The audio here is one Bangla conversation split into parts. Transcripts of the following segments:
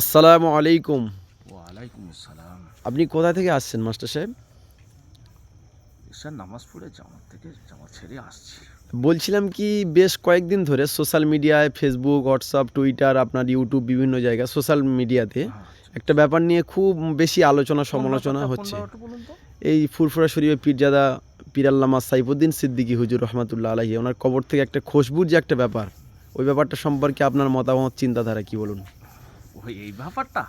আসসালামু আলাইকুম। ওয়ালাইকুম আসসালাম। আপনি কোথা থেকে আসছেন মাস্টার সাহেব? ঈশান নামাজ পড়ে জামাত থেকে জামাত ছেড়ে আসছি। বলছিলাম কি বেশ কয়েকদিন ধরে সোশ্যাল মিডিয়ায় ফেসবুক হোয়াটসঅ্যাপ টুইটার আপনার ইউটিউব বিভিন্ন জায়গা সোশ্যাল মিডিয়াতে একটা ব্যাপার নিয়ে খুব বেশি আলোচনা সমালোচনা হচ্ছে। এই ফুরফুরা শরীফে পীরজাদা পীরাল্লামা সাইফুদ্দিন সিদ্দিকী হুজুর রহমাতুল্লাহ আলাহি ওনার কবর থেকে একটা খুশবুর যে একটা ব্যাপার। ওই ব্যাপারটা সম্পর্কে আপনার মতামত চিন্তাধারা কি বলুন? ওই, এই ব্যাপারটা?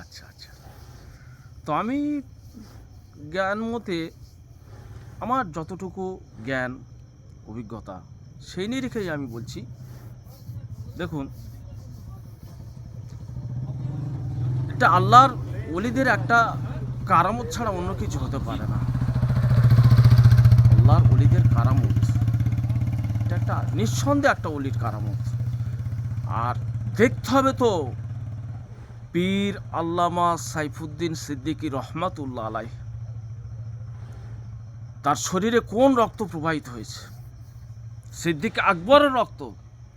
আচ্ছা আচ্ছা। তো আমি জ্ঞান মতে আমার যতটুকু জ্ঞান, অভিজ্ঞতা, সেই নিরিখেই আমি বলছি। দেখুন, এটা আল্লাহর অলিদের একটা কারামত ছাড়া অন্য কিছু হতে পারে না। আল্লাহর অলিদের কারামত, এটা একটা নিঃসন্দেহে একটা অলির কারামত। আর দেখতে হবে তো পীর আল্লামা সাইফুদ্দিন সিদ্দিকী রহমাতুল্লাহ আলাই তার শরীরে কোন রক্ত প্রবাহিত হয়েছে? সিদ্দিক আকবরের রক্ত,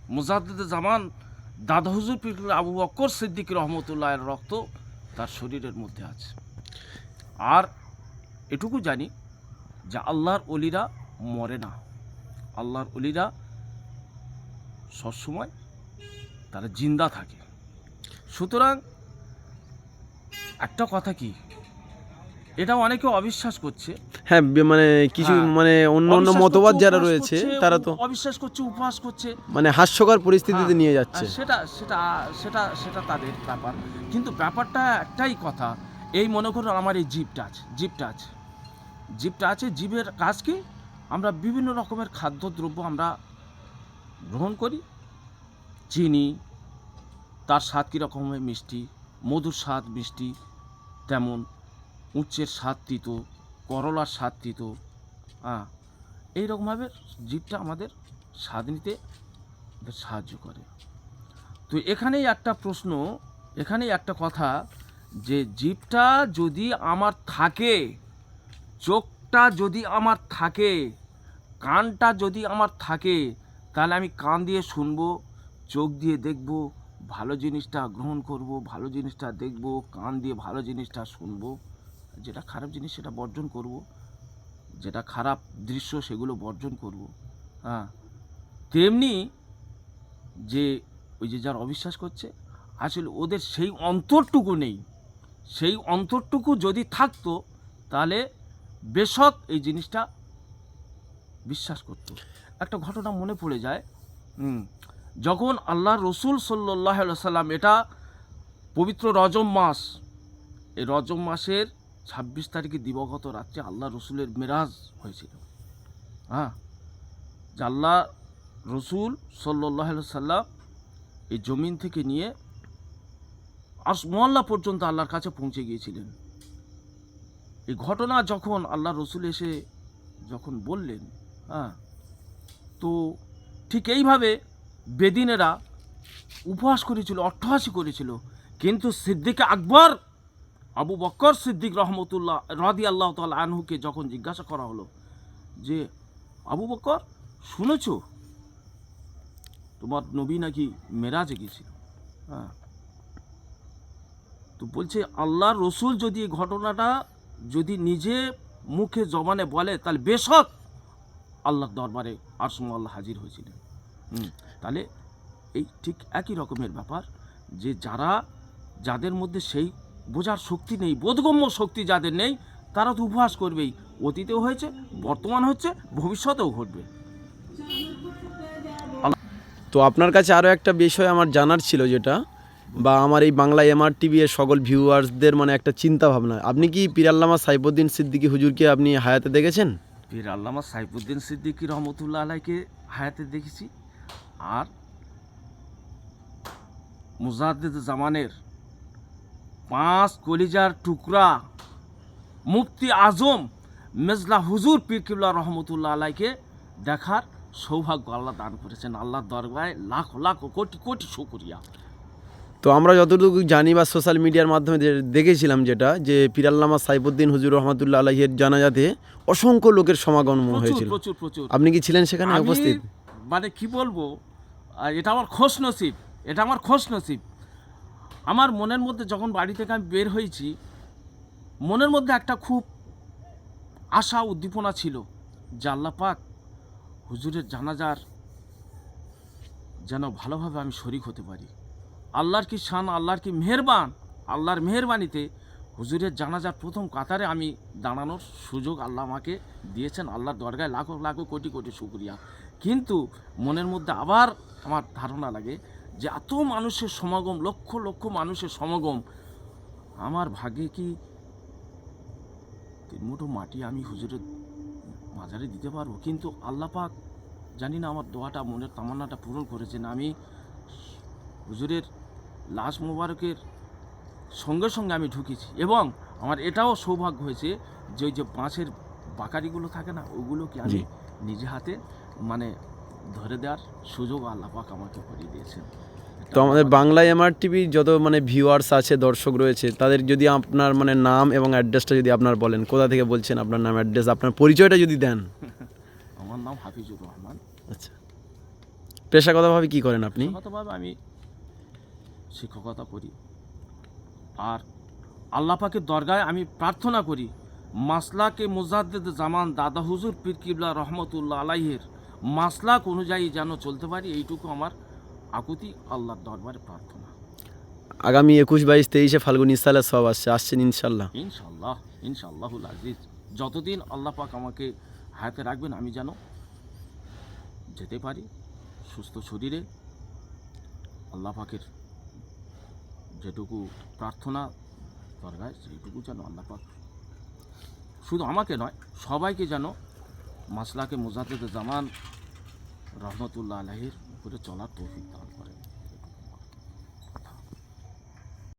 মুজাদ্দিদ জামান, দাদা হুজুর পীর আবু বক্কর সিদ্দিক রহমতুল্লাহের রক্ত তার শরীরের মধ্যে আছে। আর এটুকু জানি যে আল্লাহর অলিরা মরে না। আল্লাহর অলিরা সবসময় তারা জিন্দা থাকে। সুতরাং একটা কথা কি? এটা অনেকে অবিশ্বাস করছে। হ্যাঁ মানে কিছু হ্যাঁ। মানে অন্য অন্য মতবাদ যারা রয়েছে তারা তো অবিশ্বাস করছে উপহাস করছে। মানে হাস্যকর পরিস্থিতিতে হ্যাঁ, নিয়ে যাচ্ছে। সেটা সেটা সেটা সেটা তাদের ব্যাপার। কিন্তু ব্যাপারটা একটাই কথা এই মনে করুন আমার এই জিপটা আছে জিপটা আছে। জিপটা আছে জীবের কাজ কি? আমরা বিভিন্ন রকমের খাদ্যদ্রব্য আমরা গ্রহণ করি। চিনি তার স্বাদ কীরকম হয়? মিষ্টি মধুর স্বাদ মিষ্টি তেমন উচ্চের স্বাদ তিতো, করলার স্বাদ তিতো হ্যাঁ এইরকমভাবে জীবটা আমাদের স্বাদ নিতে সাহায্য করে। তো এখানেই একটা প্রশ্ন, এখানেই একটা কথা যে জীবটা যদি আমার থাকে, চোখটা যদি আমার থাকে, কানটা যদি আমার থাকে, তাহলে আমি কান দিয়ে শুনব, চোখ দিয়ে দেখব ভালো জিনিসটা গ্রহণ করব, ভালো জিনিসটা দেখব, কান দিয়ে ভালো জিনিসটা শুনব, যেটা খারাপ জিনিস সেটা বর্জন করব, যেটা খারাপ দৃশ্য সেগুলো বর্জন করব হ্যাঁ। তেমনি যে ওই যে যারা অবিশ্বাস করছে, আসলে ওদের সেই অন্তরটুকু নেই। সেই অন্তরটুকু যদি থাকতো, তাহলে বেশক এই জিনিসটা বিশ্বাস করত। একটা ঘটনা মনে পড়ে যায় যখন আল্লাহ রসুল সাল্লাহ সাল্লাম এটা পবিত্র রজম মাস, এই রজম মাসের ছাব্বিশ তারিখে দিবগত রাত্রে আল্লাহ রসুলের মেরাজ হয়েছিল। হ্যাঁ যে আল্লাহ রসুল সাল্লাহ সাল্লাম এই জমিন থেকে নিয়ে আর মোয়াল্লা পর্যন্ত আল্লাহর কাছে পৌঁছে গিয়েছিলেন। এই ঘটনা যখন আল্লাহ রসুল এসে যখন বললেন হ্যাঁ তো ঠিক এইভাবে বেদিনেরা উপহাস করেছিল, অট্টহাসি করেছিল। কিন্তু সিদ্দিক আকবর, আবু বক্কর সিদ্দিক রহমতুল্লাহ রাদি আল্লাহ তাল আনহুকে যখন জিজ্ঞাসা করা হলো যে, আবু বক্কর, শুনেছ? তোমার নবী নাকি মেরাজে গেছিল হ্যাঁ। তো বলছে, আল্লাহর রসুল যদি এই ঘটনাটা যদি নিজে মুখে জবানে বলে, তাহলে বেশক আল্লাহর দরবারে আরসম আল্লাহ হাজির হয়েছিলেন। তাহলে এই ঠিক একই রকমের ব্যাপার যে যারা যাদের মধ্যে সেই বোঝার শক্তি নেই বোধগম্য শক্তি যাদের নেই তারা তো উপহাস করবেই। অতীতেও হয়েছে বর্তমান হচ্ছে ভবিষ্যতেও ঘটবে। তো আপনার কাছে আরও একটা বিষয় আমার জানার ছিল যেটা বা আমার এই বাংলা এমআর টিভি এর সকল ভিউয়ার্সদের মানে একটা চিন্তা ভাবনা আপনি কি পিরাল্লামা সাইফুদ্দিন সিদ্দিকী হুজুরকে আপনি হায়াতে দেখেছেন? পীর আল্লামা সাইফুদ্দিন সিদ্দিকী রহমতুল্লাহ আলাইকে হায়াতে দেখেছি। আর মুজাদ্দিদ জামানের পাঁচ কলিজার টুকরা মুফতি আজম মেজলা হুজুর পীর কিবলা রহমতুল্লাহ আলাইকে দেখার সৌভাগ্য আল্লাহ দান করেছেন। আল্লাহর দরবারে লাখ লাখ কোটি কোটি শুকুরিয়া। তো আমরা যতটুকু জানি বা সোশ্যাল মিডিয়ার মাধ্যমে দেখেছিলাম যেটা যে পিরাল্লামা সাইফুদ্দিন হুজুর রহমতুল্লাহ আলাহির জানাজাতে অসংখ্য লোকের সমাগম হয়েছিল। প্রচুর প্রচুর। আপনি কি ছিলেন সেখানে উপস্থিত? মানে কি বলব এটা আমার খোশ নসিব, এটা আমার খোশ নসিব। আমার মনের মধ্যে যখন বাড়ি থেকে আমি বের হয়েছি, মনের মধ্যে একটা খুব আশা, উদ্দীপনা ছিল যে আল্লাহ পাক হুজুরের জানাজার যেন ভালোভাবে আমি শরিক হতে পারি। আল্লাহর কি শান, আল্লাহর কি মেহেরবান, আল্লাহর মেহেরবানিতে হুজুরের জানাজার প্রথম কাতারে আমি দাঁড়ানোর সুযোগ আল্লাহ আমাকে দিয়েছেন। আল্লাহর দরগায় লাখো লাখো, কোটি কোটি শুক্রিয়া। কিন্তু মনের মধ্যে আবার আমার ধারণা লাগে যে এত মানুষের সমাগম লক্ষ লক্ষ মানুষের সমাগম আমার ভাগ্যে কি তিন মুঠো মাটি আমি হুজুরের মাজারে দিতে পারব? কিন্তু আল্লাহ পাক জানি না আমার দোয়াটা মনের তামান্নাটা পূরণ করেছেন। আমি হুজুরের লাশ মোবারকের সঙ্গে সঙ্গে আমি ঢুকেছি এবং আমার এটাও সৌভাগ্য হয়েছে যে ওই যে বাঁশের বাকারিগুলো থাকে না ওগুলোকে আমি নিজে হাতে মানে ধরে দেওয়ার সুযোগ আল্লাহ পাক আমাকে করে দিয়েছেন। তো আমাদের বাংলা এমআর টিভি যত মানে ভিউয়ার্স আছে দর্শক রয়েছে তাদের যদি আপনার মানে নাম এবং অ্যাড্রেসটা যদি আপনার বলেন কোথা থেকে বলছেন আপনার নাম অ্যাড্রেস আপনার পরিচয়টা যদি দেন? আমার নাম হাফিজুর রহমান। আচ্ছা। পেশাগতভাবে কি করেন আপনি? পেশাগতভাবে আমি শিক্ষকতা করি। আর আল্লাহ পাকের দরগায় আমি প্রার্থনা করি মাসলাকে মুজাদ্দেদ জামান দাদা হুজুর পীর কিবলা রহমতুল্লাহ আলাইহের মাসলাক অনুযায়ী যেন চলতে পারি এইটুকু আমার আকুতি আল্লাহর দরবারে প্রার্থনা। আগামী একুশ বাইশ তেইশে ফাল্গুন ইসালের সব আসছে আসছেন ইনশাল্লাহ ইনশাল্লাহ ইনশাল্লাহুল আজিজ। যতদিন আল্লাহ পাক আমাকে হায়াতে রাখবেন আমি যেন যেতে পারি সুস্থ শরীরে। আল্লাহ পাকের যেটুকু প্রার্থনা দরকার সেইটুকু যেন আল্লাহ পাক শুধু আমাকে নয় সবাইকে যেন মাসলাকে মুজাহিদ জামান রহমতুল্লাহ আলহির উপরে চলার তৌফিক দান করেন।